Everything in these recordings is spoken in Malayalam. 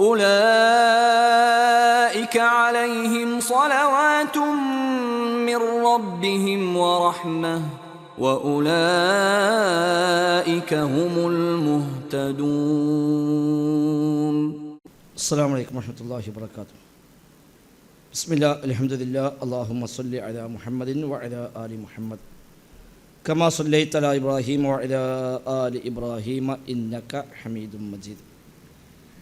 أولئك عليهم صلوات من ربهم ورحمة وأولئك هم المهتدون. السلام عليكم ورحمة الله وبركاته. بسم الله الحمد لله. اللهم صل على محمد وعلى آل محمد. كما صليت على إبراهيم وعلى آل إبراهيم إنك حميد مجيد.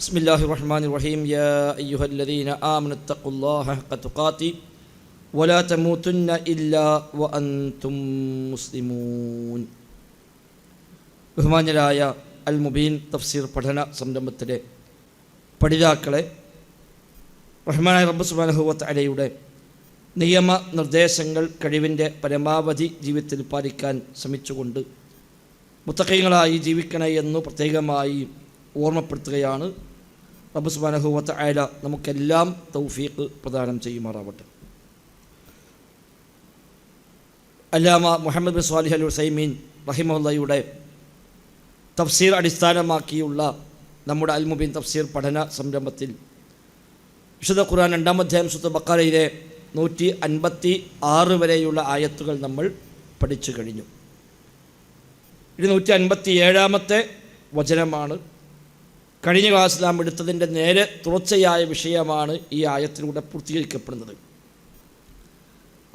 بسم الله الرحمن الرحيم يا أيها الذين آمنوا اتقوا الله حق تقاته ولا تموتن إلا وأنتم مسلمون ബഹുമാന്യരായ അൽ മുബീൻ തഫ്സീർ പഠന സംരംഭത്തിലെ പഠിതാക്കളെ റഹ്മാനായ റബ്ബ് സുബാനഹുവത്ത് അലയുടെ നിയമ നിർദ്ദേശങ്ങൾ കഴിവിൻ്റെ പരമാവധി ജീവിതത്തിൽ പാലിക്കാൻ ശ്രമിച്ചുകൊണ്ട് മുത്തക്കൈകളായി ജീവിക്കണേ എന്ന് പ്രത്യേകമായി ഓർമ്മപ്പെടുത്തുകയാണ് റബ്ബ് സുബാനഹുവത്ത് അയല നമുക്കെല്ലാം തൗഫീഖ് പ്രദാനം ചെയ്യുമാറാവട്ടെ. അല്ലാമ Muhammad bin Salih al Uthaymeen റഹിമുല്ലയുടെ തഫ്സീർ അടിസ്ഥാനമാക്കിയുള്ള നമ്മുടെ അൽ മുബീൻ തഫ്സീർ പഠന സംരംഭത്തിൽ വിശുദ്ധ ഖുർആൻ രണ്ടാം അധ്യായം സുത്ത ബക്കാരയിലെ നൂറ്റി അൻപത്തി ആറ് വരെയുള്ള ആയത്തുകൾ നമ്മൾ പഠിച്ചു കഴിഞ്ഞു. ഇത് നൂറ്റി അൻപത്തി ഏഴാമത്തെ വചനമാണ്. കഴിഞ്ഞ ക്ലാസ് നാം എടുത്തതിന്റെ നേരെ തുടർച്ചയായ വിഷയമാണ് ഈ ആയത്തിലൂടെ പൂർത്തീകരിക്കപ്പെടുന്നത്.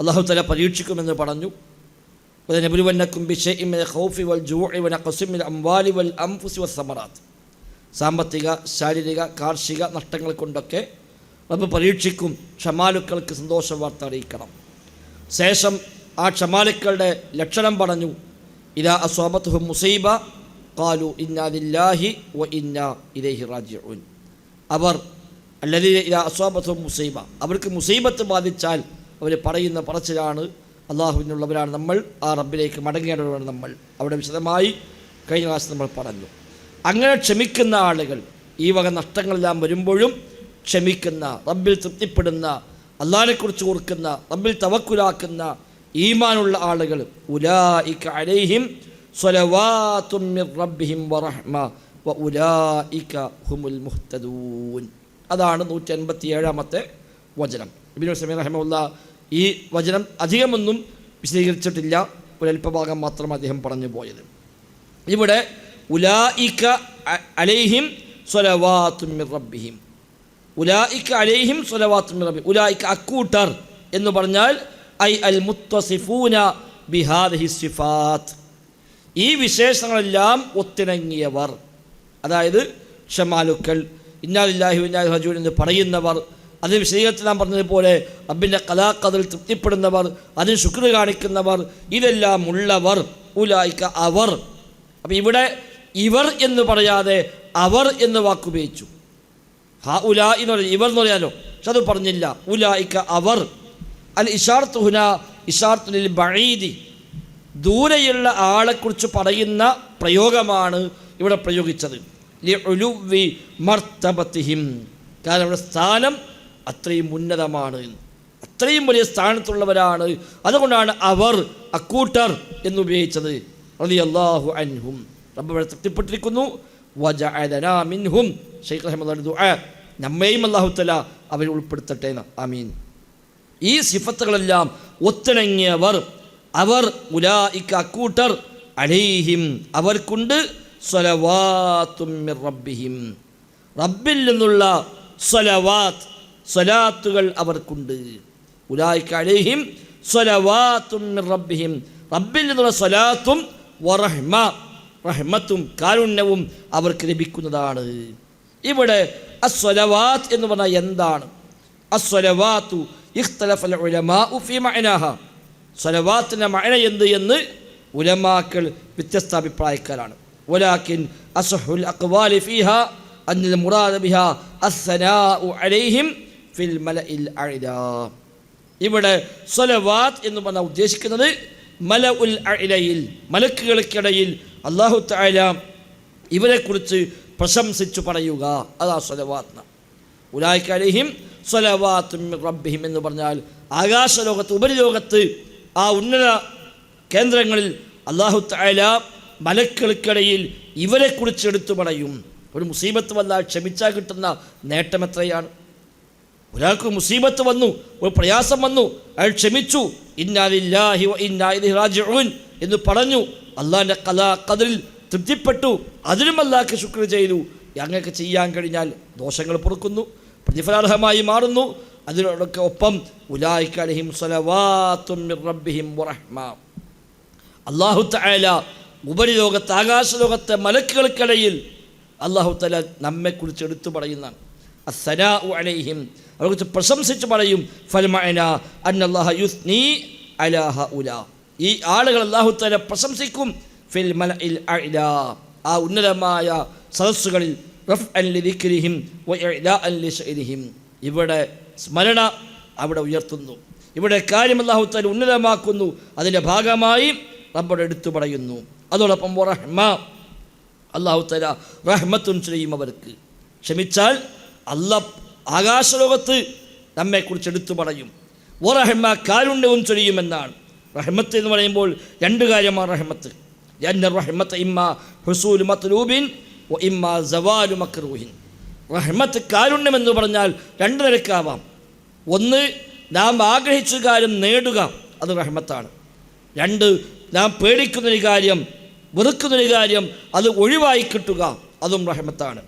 അള്ളാഹു തല പരീക്ഷിക്കുമെന്ന് പറഞ്ഞു. ഖൗഫി വൽ അംവാലി വൽ സാമ്പത്തിക ശാരീരിക കാർഷിക നഷ്ടങ്ങൾ കൊണ്ടൊക്കെ റബ്ബ് പരീക്ഷിക്കും ക്ഷമാലുക്കൾക്ക് സന്തോഷ വാർത്ത അറിയിക്കണം. ശേഷം ആ ക്ഷമാലുക്കളുടെ ലക്ഷണം പറഞ്ഞു. ഇതാ അസ്വാബത്തുഹും മുസൈബ കാലു ഇന്നാദില്ലാഹി വ ഇന്ന ഇലേഹി റാജിഊൻ അവർ അല്ലതി ഇതാ അസ്വാബത്തുഹും മുസൈബ. അവർക്ക് മുസൈബത്ത് ബാധിച്ചാൽ അവർ പറയുന്ന പറച്ചിലാണ് അള്ളാഹുവിനുള്ളവരാണ് നമ്മൾ ആ റബ്ബിലേക്ക് മടങ്ങേണ്ടവരാണ് നമ്മൾ. അവിടെ വിശദമായി കഴിഞ്ഞ ക്ലാസ് നമ്മൾ പറഞ്ഞു. അങ്ങനെ ക്ഷമിക്കുന്ന ആളുകൾ ഈ വക നഷ്ടങ്ങളെല്ലാം വരുമ്പോഴും ക്ഷമിക്കുന്ന റബ്ബിൽ തൃപ്തിപ്പെടുന്ന അള്ളാഹിനെക്കുറിച്ച് ഓർക്കുന്ന റബ്ബിൽ തവക്കുലാക്കുന്ന ഈമാനുള്ള ആളുകൾ ഉലായിക്ക അലൈഹിം സ്വലവാത്തും റബ്ബിഹിം വറഹ്മ വ ഉലായിക ഹുമുൽ മുഹ്തദൂൻ. അതാണ് നൂറ്റി അൻപത്തി ഏഴാമത്തെ വചനം. ഇബിനു സമീർ റഹമുല്ല ഈ വചനം അധികമൊന്നും വിശദീകരിച്ചിട്ടില്ല. ഒരല്പഭാഗം മാത്രം അദ്ദേഹം പറഞ്ഞു പോയത്. ഇവിടെ ഉലായിക്ക അലൈഹിം സ്വലവാത്തും റബ്ബിഹിം. ഉലായിക്ക അലൈഹിം സ്വലവാത്തും റബ്ബി ഉലായിക്ക അക്കൂട്ടർ എന്ന് പറഞ്ഞാൽ ഐ അൽ മുത്തസിഫൂന ബിഹാദ് സിഫാത്ത്. ഈ വിശേഷങ്ങളെല്ലാം ഒത്തിണങ്ങിയവർ. അതായത് ഷമാലുക്കൾ ഇന്നാലില്ലാഹി ഇന്നാലി ഹജൂൻ എന്ന് പറയുന്നവർ അതിന് വിശദീകരണത്തിൽ നാം പറഞ്ഞതുപോലെ റബ്ബിന്റെ കലാക്കതിൽ തൃപ്തിപ്പെടുന്നവർ അതിന് ശുക്ർ കാണിക്കുന്നവർ ഇതെല്ലാം ഉള്ളവർ ഉലായിക്ക അവർ. അപ്പം ഇവിടെ ഇവർ എന്ന് പറയാതെ അവർ എന്ന് വാക്കുപയോഗിച്ചു ഹാ ഉലാ എന്ന് പറയുന്നത് ഇവർ എന്ന് പറയാലോ? പക്ഷെ അത് പറഞ്ഞില്ല. ഉലായിക്ക അവർ. അൽ ഇഷാർത്ത് ഹുന ഇഷാർത്തുലിൽ ബഴീദി ദൂരെയുള്ള ആളെക്കുറിച്ച് പറയുന്ന പ്രയോഗമാണ് ഇവിടെ പ്രയോഗിച്ചത്. കാരണം ഇവിടെ സ്ഥാനം അത്രയും ഉന്നതമാണ്. അത്രയും വലിയ സ്ഥാനത്തുള്ളവരാണ്. അതുകൊണ്ടാണ് അവർ അക്കൂട്ടർ എന്നുപയോഗിച്ചത്. റതി അള്ളാഹു അൻഹും. റബ്ബ് തൃപ്തിപ്പെട്ടിരിക്കുന്നു. വജഅലനാ മിൻഹും. ഷെയ്ഖ് അഹമ്മദ് നമ്മയും അള്ളാഹു തല അവരെ ഉൾപ്പെടുത്തട്ടെ ആമീൻ. ഈ സിഫത്തുകളെല്ലാം ഒത്തിണങ്ങിയവർ അവർ ഉലായിക്ക അക്കൂട്ടർ അലൈഹിം അവർക്കുണ്ട് റബ്ബിഹിം. റബ്ബിൽ നിന്നുള്ള സ്വലവാത്ത് സ്വലാത്തുകൾ അവർക്കുണ്ട്. ഉലായിക്ക അലൈഹിം സ്വലവാത്തും റബ്ബിഹിം. റബ്ബിൽ നിന്നുള്ള സ്വലാത്തും വറഹ്മ റഹ്മത്തും കാരുണ്യവും അവർക്ക് ലഭിക്കുന്നതാണ്. ഇവിടെ അസ്വലവാത്ത് എന്ന് പറഞ്ഞാൽ എന്താണ്? അസ്വലവാത്തു ഇഖ്തലഫൽ ഉലമാ ഫീ മഅനാഹ. സ്വലവാത്തിന്റെ മഴ എന്ത് എന്ന് ഉലമാക്കൾ വ്യത്യസ്ത അഭിപ്രായക്കാരാണ് ഒലാക്കിൻ അസഹുൽ അക്വാലി ഫീഹ മുറാദ് ബിഹ അസ്സനാഉ അലൈഹിം ഫിൽ മലഇൽ അഅ്ലാ ഇവിടെ സ്വലവാത്ത് എന്ന് പറഞ്ഞാൽ ഉദ്ദേശിക്കുന്നത് മല ഉൽ അയിലയിൽ മലക്കുകൾക്കിടയിൽ അള്ളാഹു തായ ഇവരെക്കുറിച്ച് പ്രശംസിച്ചു പറയുക. അതാ സ്വലവാത്ത് ഉലായിക്കലഹിം സ്വലവാത്തും റബ്ബിഹിം എന്ന് പറഞ്ഞാൽ ആകാശലോകത്ത് ഉപരിലോകത്ത് ആ ഉന്നത കേന്ദ്രങ്ങളിൽ അള്ളാഹു താല മലക്കൾക്കിടയിൽ ഇവരെക്കുറിച്ച് എടുത്തു പറയും. ഒരു മുസീബത്ത് വന്നാൽ ക്ഷമിച്ചാൽ കിട്ടുന്ന നേട്ടം എത്രയാണ്? ഒരാൾക്ക് മുസീബത്ത് വന്നു ഒരു പ്രയാസം വന്നു അയാൾ ക്ഷമിച്ചു എന്ന് പറഞ്ഞു അള്ളാഹിന്റെ കലാ കതിരിൽ തൃപ്തിപ്പെട്ടു അതിനും അല്ലാഹ് ശുക്ർ ചെയ്തു. അങ്ങനെയൊക്കെ ചെയ്യാൻ കഴിഞ്ഞാൽ ദോഷങ്ങൾ പൊറുക്കുന്നു പ്രതിഫലാർഹമായി മാറുന്നു അതിനോടൊക്കെ ഒപ്പം ഉലായിക്കലഹിം സലവാത്തും റബ്ബിഹിം വറഹ്മ. അള്ളാഹു തആല ഉപരിലോകത്ത് ആകാശലോകത്തെ മലക്കുകൾക്കിടയിൽ അള്ളാഹു തല നമ്മെക്കുറിച്ച് എടുത്തു പറയുന്നതാണ്. അസ്സനാഉ അലൈഹിം. അവരെക്കുറിച്ച് പ്രശംസിച്ച് പറയും ഫൽമഅന അന്നല്ലാഹ യുസ്നി അലാ ഉല ഈ ആളുകൾ അള്ളാഹു തല പ്രശംസിക്കും ഫിൽ മലഇൽ അല ആ ഉന്നതമായ സദസ്സുകളിൽ റഫ് അൻ ലിഖിരിഹിം ഇവിടെ സ്മരണ അവിടെ ഉയർത്തുന്നു. ഇവിടെ കാര്യം അള്ളാഹു തല ഉന്നതമാക്കുന്നു. അതിന്റെ ഭാഗമായി റബ്ബോട് എടുത്തു പറയുന്നു. അതോടൊപ്പം റഹ്മ അള്ളാഹു തല റഹ്മത്തും ചെയ്യും അവർക്ക്. ക്ഷമിച്ചാൽ അല്ല ആകാശലോകത്ത് നമ്മെക്കുറിച്ച് എടുത്തു പറയും. ഓ റഹ്മ കാരുണ്യവും ചൊരിയുമെന്നാണ് റഹ്മത്ത് എന്ന് പറയുമ്പോൾ രണ്ട് കാര്യമാണ് റഹ്മത്ത്. ജന്ന റഹ്മത്ത് ഇമ്മ ഹുസൂൽ മത്ലൂബിൻ ഇമ്മ സവാലു മക്രൂഹിൻ റഹ്മത്ത് കാരുണ്യം എന്ന് പറഞ്ഞാൽ രണ്ട് നിരക്കാവാം. ഒന്ന് നാം ആഗ്രഹിച്ച കാര്യം നേടുക അത് റഹ്മത്താണ്. രണ്ട് നാം പേടിക്കുന്നൊരു കാര്യം വെറുക്കുന്നൊരു കാര്യം അത് ഒഴിവായി കിട്ടുക അതും റഹ്മത്താണ്.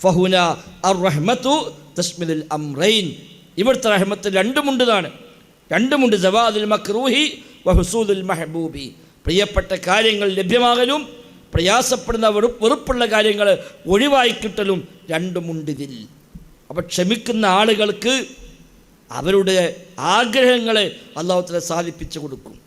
ഫഹുന അർ റഹ്മത്തു തസ്മിദുൽ അംറൈൻ. ഇവിടുത്തെ റഹ്മത്ത് രണ്ടുമുണ്ടതാണ് രണ്ടുമുണ്ട് ജവാദുൽ മക്രൂഹി വഹുസൂദുൽ മെഹബൂബി. പ്രിയപ്പെട്ട കാര്യങ്ങൾ ലഭ്യമാകലും പ്രയാസപ്പെടുന്ന വെറുപ്പ് വെറുപ്പുള്ള കാര്യങ്ങൾ ഒഴിവായി കിട്ടലും രണ്ടുമുണ്ട് ഇതിൽ അപ്പോൾ ക്ഷമിക്കുന്ന ആളുകൾക്ക് അവരുടെ ആഗ്രഹങ്ങളെ അള്ളാഹുത്തല സാധിപ്പിച്ചു കൊടുക്കും.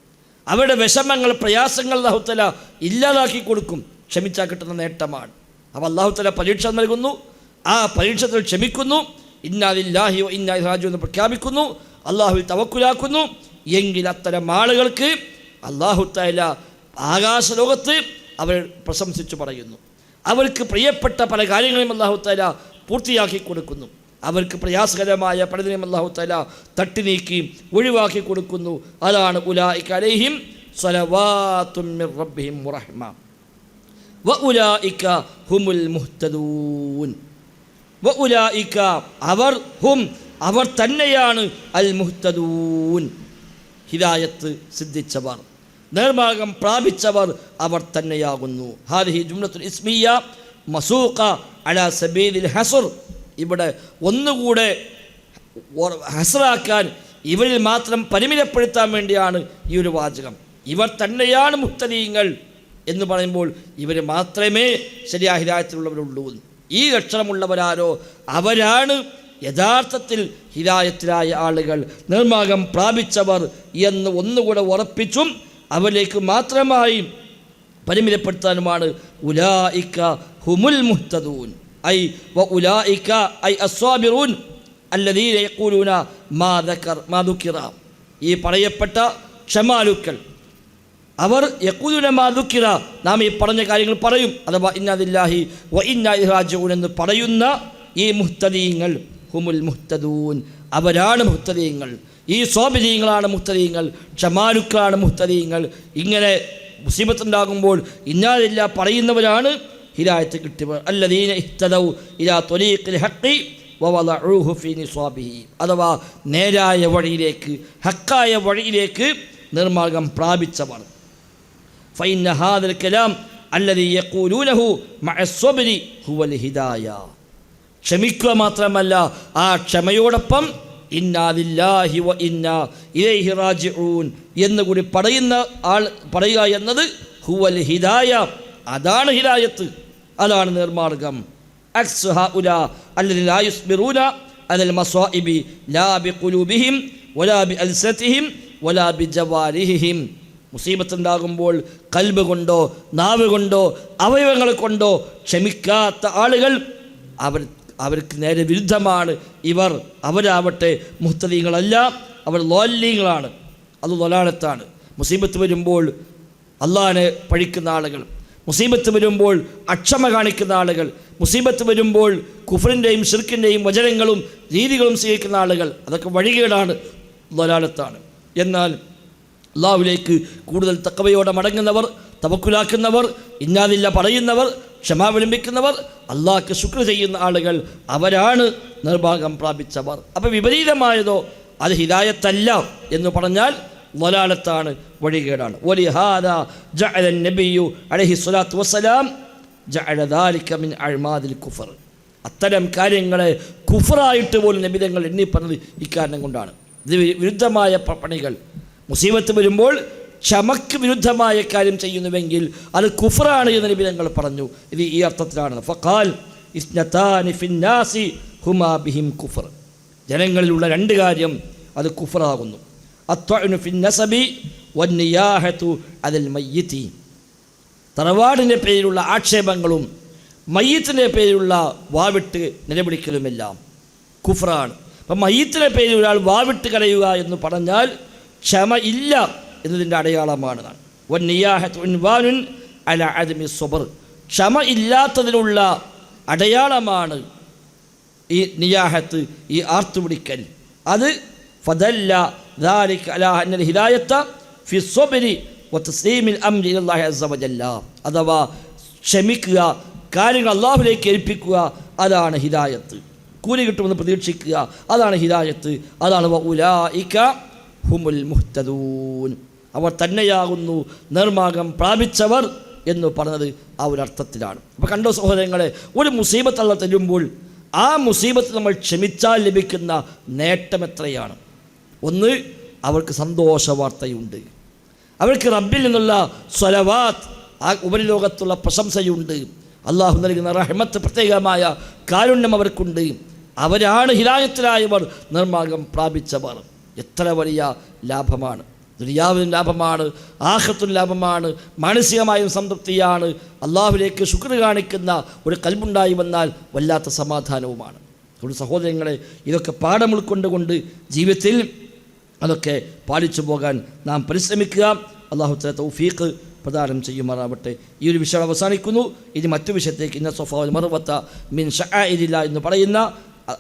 അവരുടെ വിഷമങ്ങൾ പ്രയാസങ്ങൾ അള്ളാഹുത്തല ഇല്ലാതാക്കി കൊടുക്കും. ക്ഷമിച്ചാൽ കിട്ടുന്ന നേട്ടമാണ്. അപ്പോൾ അള്ളാഹുത്തല പരീക്ഷ നൽകുന്നു. ആ പരീക്ഷത്തിൽ ക്ഷമിക്കുന്നു. ഇന്നാലില്ലാഹി ഇന്നാ രാജു എന്ന് പ്രഖ്യാപിക്കുന്നു. അള്ളാഹുവിൽ തവക്കുലാക്കുന്നു. എങ്കിൽ അത്തരം ആളുകൾക്ക് അള്ളാഹുത്തല ആകാശലോകത്ത് അവർ പ്രശംസിച്ചു പറയുന്നു. അവർക്ക് പ്രിയപ്പെട്ട പല കാര്യങ്ങളും അള്ളാഹുത്തല പൂർത്തിയാക്കി കൊടുക്കുന്നു. അവർക്ക് പ്രയാസകരമായ പലതിനും അള്ളാഹു തല തട്ടി നീക്കി ഒഴിവാക്കി കൊടുക്കുന്നു. അതാണ് അലൈഹിം വ മുഹ്തദൂൻ. വ അവർ ഹും അവർ തന്നെയാണ് അൽ മുഹ്തദൂൻ. ഹിദായത്ത് സിദ്ധിച്ചവർ. നേർമാർഗം പ്രാപിച്ചവർ അവർ തന്നെയാകുന്നു. ഹാദിഹി ജുംലത്തുൽ ഇസ്മിയ മസൂഖ അല സബീദിൽ ഹസുർ. ഇവിടെ ഒന്നുകൂടെ ഹസറാക്കാൻ ഇവരിൽ മാത്രം പരിമിതപ്പെടുത്താൻ വേണ്ടിയാണ് ഈ ഒരു വാചകം. ഇവർ തന്നെയാണ് മുത്തലീങ്ങൾ എന്ന് പറയുമ്പോൾ ഇവർ മാത്രമേ ശരിയായ ഹിതായത്തിലുള്ളവരുള്ളൂ ഈ ലക്ഷണമുള്ളവരാരോ അവരാണ് യഥാർത്ഥത്തിൽ ഹിതായത്തിലായ ആളുകൾ. നിർമാർഗം പ്രാപിച്ചവർ എന്ന് ഒന്നുകൂടെ ഉറപ്പിച്ചും അവരിലേക്ക് മാത്രമായി പരിമിതപ്പെടുത്താനുമാണ് ഉലായിക്ക ഹുമുൽ മുഹ്തദൂൻ. ഐ വ ഉലായിക്ക ഐ അസ്വാബിറൂൻ അല്ലദീന യഖൂലൂന മാ ദക്കർ ഈ പറയപ്പെട്ട ക്ഷമാലുക്കൾ. അവർ യക്കൂലുന മാ ദുക്കിറ നാം ഈ പറഞ്ഞ കാര്യങ്ങൾ പറയും. അഥവാ ഇന്നാദില്ലാഹി വ ഇന്നാ ഇറാജൂൻ എന്ന് പറയുന്ന ഈ മുഹ്തദീങ്ങൾ ഹുമുൽ മുഹ്തദൂൻ. അവരാണ് മുഹ്തദീങ്ങൾ. ഈ സ്വാബിതീയങ്ങളാണ് മുഹ്തദീങ്ങൾ ക്ഷമാരുക്കളാണ് മുഹ്തദീങ്ങൾ ഇങ്ങനെ മുസീബത്തുണ്ടാകുമ്പോൾ ഇന്നാലില്ല പറയുന്നവരാണ് ഹിരായത്ത് കിട്ടിയവർ. അല്ലദീന ഇഹ്തദൗ ഇലാ തൊലീഖിൽ ഹക്കി അഥവാ നേരായ വഴിയിലേക്ക് ഹക്കായ വഴിയിലേക്ക് നിർമാർഗം പ്രാപിച്ചവർ. ഫൈൻ ഹാദൽ കലാം ഹിദായ. ക്ഷമിക്കുക മാത്രമല്ല ആ ക്ഷമയോടൊപ്പം ഇന്നാദില്ലാഹി വ ഇന്നാ ഇലൈഹി റാജിഊൻ എന്ന് കൂടി പറയുന്ന ആൾ പറയുക എന്നത് ഹുവൽ ഹിദായ അതാണ് ഹിദായത്ത് അതാണ് നിർമാർഗം അക്സ് ഹഉല അല്ലദി ലാ യുസ്ബിറൂന അലൽ മസ്വാഇബി ലാ ബിഖുലൂബിഹിം വലാ ബിഅൽസതിഹിം വലാ ബിജവാരിഹിം മുസീബത്തുണ്ടാകുമ്പോൾ കൽബ് കൊണ്ടോ നാവ് കൊണ്ടോ അവയവങ്ങൾ കൊണ്ടോ ക്ഷമിക്കാത്ത ആളുകൾ അവർ അവർക്ക് നേരെ വിരുദ്ധമാണ്. ഇവർ അവരാവട്ടെ മുഹത്തലീങ്ങളല്ല അവർ ലോല്ലീങ്ങളാണ് അത് ലൊലാലത്താണ് മുസീബത്ത് വരുമ്പോൾ അള്ളാഹിനെ പഴിക്കുന്ന ആളുകൾ മുസീബത്ത് വരുമ്പോൾ അക്ഷമ കാണിക്കുന്ന ആളുകൾ മുസീബത്ത് വരുമ്പോൾ കുഫറിന്റെയും ഷിർക്കിന്റെയും വചനങ്ങളും രീതികളും സ്വീകരിക്കുന്ന ആളുകൾ അതൊക്കെ വഴികേടാണ് ലൊലാലത്താണ് എന്നാൽ അള്ളാഹുലേക്ക് കൂടുതൽ തക്കവയോടെ മടങ്ങുന്നവർ തവക്കുലാക്കുന്നവർ ഇന്നാതില്ല പറയുന്നവർ ക്ഷമാവലംബിക്കുന്നവർ അള്ളാഹ്ക്ക് ശുക്ർ ചെയ്യുന്ന ആളുകൾ അവരാണ് നിർഭാഗം പ്രാപിച്ചവർ. അപ്പോൾ വിപരീതമായതോ അത് ഹിദായത്തല്ല എന്ന് പറഞ്ഞാൽ വലാലത്താണ് വഴികേടാണ്. വലിഹാദ ജഅല നബിയു അലൈഹി വസ്സലാം ജഅല ദാലിക മിൻ കുഫർ. അത്തരം കാര്യങ്ങളെ കുഫറായിട്ട് പോലും നബിതങ്ങൾ എണ്ണിപ്പറഞ്ഞത് ഇക്കാരണം കൊണ്ടാണ്. ഇത് വിരുദ്ധമായ പണികൾ. മുസീബത്ത് വരുമ്പോൾ ക്ഷമക്ക് വിരുദ്ധമായ കാര്യം ചെയ്യുന്നുവെങ്കിൽ അത് കുഫറാണ് എന്ന് നബി തങ്ങൾ പറഞ്ഞു. ഇത് ഈ അർത്ഥത്തിലാണ്. ഫഖാൽ ഹുമാ ബിഹിം കുഫർ. ജനങ്ങളിലുള്ള രണ്ട് കാര്യം അത് കുഫറാകുന്നു അത്വഅ്നു ഫിന്നസബി വന്നിയാഹത്തു അതിൽ മയ്യത്തി. തറവാടിന്റെ പേരിലുള്ള ആക്ഷേപങ്ങളും മയ്യത്തിന്റെ പേരിലുള്ള വാവിട്ട് നിലവിളിക്കലുമെല്ലാം കുഫറാണ് അപ്പം മയ്യത്തിന്റെ പേരിൽ ഒരാൾ വാവിട്ട് കരയുക എന്ന് പറഞ്ഞാൽ ക്ഷമ ഇല്ല. എന്നതിൻ്റെ അടയാളമാണ് വന്നിയാഹത്ത് ഉൻവാനുൻ അല അദമി സ്വബർ ക്ഷമ ഇല്ലാത്തതിനുള്ള അടയാളമാണ് ഈ നിയാഹത്ത് ഈ ആർത്തുപിടിക്കൽ അത് ഫദല്ല ذلك على أن الهداية في الصبر وتسليم الأمر إلى الله عز وجل അഥവാ ക്ഷമിക്കുക കാര്യങ്ങൾ അള്ളാഹുലേക്ക് ഏൽപ്പിക്കുക അതാണ് ഹിദായത്ത് കൂലി കിട്ടുമെന്ന് പ്രതീക്ഷിക്കുക അതാണ് ഹിദായത്ത് അതാണ് ഉലായിക്ക ഹുമുൽ മുഹ്തദൂൻ അവർ തന്നെയാകുന്നു നിർമാർഗം പ്രാപിച്ചവർ എന്ന് പറഞ്ഞത് ആ ഒരു അർത്ഥത്തിലാണ്. അപ്പോൾ കണ്ടോ സഹോദരങ്ങളെ ഒരു മുസീബത്ത് അള്ള തരുമ്പോൾ ആ മുസീബത്ത് നമ്മൾ ക്ഷമിച്ചാൽ ലഭിക്കുന്ന നേട്ടം എത്രയാണ്? ഒന്ന് അവർക്ക് സന്തോഷ വാർത്തയുണ്ട് അവർക്ക് റബ്ബിൽ നിന്നുള്ള സ്വലവാത്ത് ആ ഉപരിലോകത്തുള്ള പ്രശംസയുണ്ട്. അള്ളാഹു നൽകുന്ന റഹ്മത്ത് പ്രത്യേകമായ കാരുണ്യം അവർക്കുണ്ട്. അവരാണ് ഹിരായത്തിലായവർ നിർമാർഗം പ്രാപിച്ചവർ. എത്ര വലിയ ലാഭമാണ്. ദുര്യാവിനും ലാഭമാണ് ആഹത്തും ലാഭമാണ് മാനസികമായും സംതൃപ്തിയാണ്. അള്ളാഹുലേക്ക് ശുക്ർ കാണിക്കുന്ന ഒരു കൽബുണ്ടായി വന്നാൽ വല്ലാത്ത സമാധാനവുമാണ്. അതുകൊണ്ട് സഹോദരങ്ങളെ ഇതൊക്കെ പാഠം ഉൾക്കൊണ്ടുകൊണ്ട് ജീവിതത്തിൽ അതൊക്കെ പാലിച്ചു പോകാൻ നാം പരിശ്രമിക്കുക. അള്ളാഹു തല തൗഫീഖ് പ്രദാനം ചെയ്യുമാറാവട്ടെ. ഈ ഒരു വിഷയം അവസാനിക്കുന്നു. ഇനി മറ്റു വിഷയത്തേക്ക് ഇന്ന സൊഫാൽ മറുവത്ത മിൻ ഷാ എന്ന് പറയുന്ന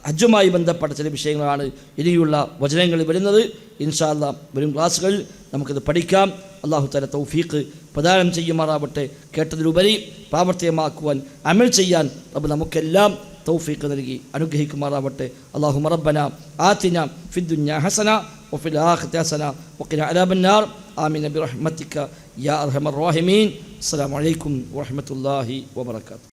ഹജ്ജുമായി ബന്ധപ്പെട്ട ചില വിഷയങ്ങളാണ് ഇനിയുള്ള വചനങ്ങളിൽ വരുന്നത് ഇൻഷാല്ല വരും ക്ലാസ്സുകളിൽ നമുക്കിത് പഠിക്കാം അള്ളാഹു തല തൗഫീഖ് പ്രദാനം ചെയ്യുമാറാവട്ടെ കേട്ടതിലുപരി പ്രാവർത്തികമാക്കുവാൻ അമൽ ചെയ്യാൻ റബ്ബ് നമുക്കെല്ലാം തൗഫീഖ് നൽകി അനുഗ്രഹിക്കുമാറാവട്ടെ അള്ളാഹു മറബന ആത്തിന ഫിദ്ദുന്യ ഹസന وفي الآخرة حسنة وقنا عذاب النار آمين برحمتك يا أرحم الراحمين السلام عليكم ورحمة الله وبركاته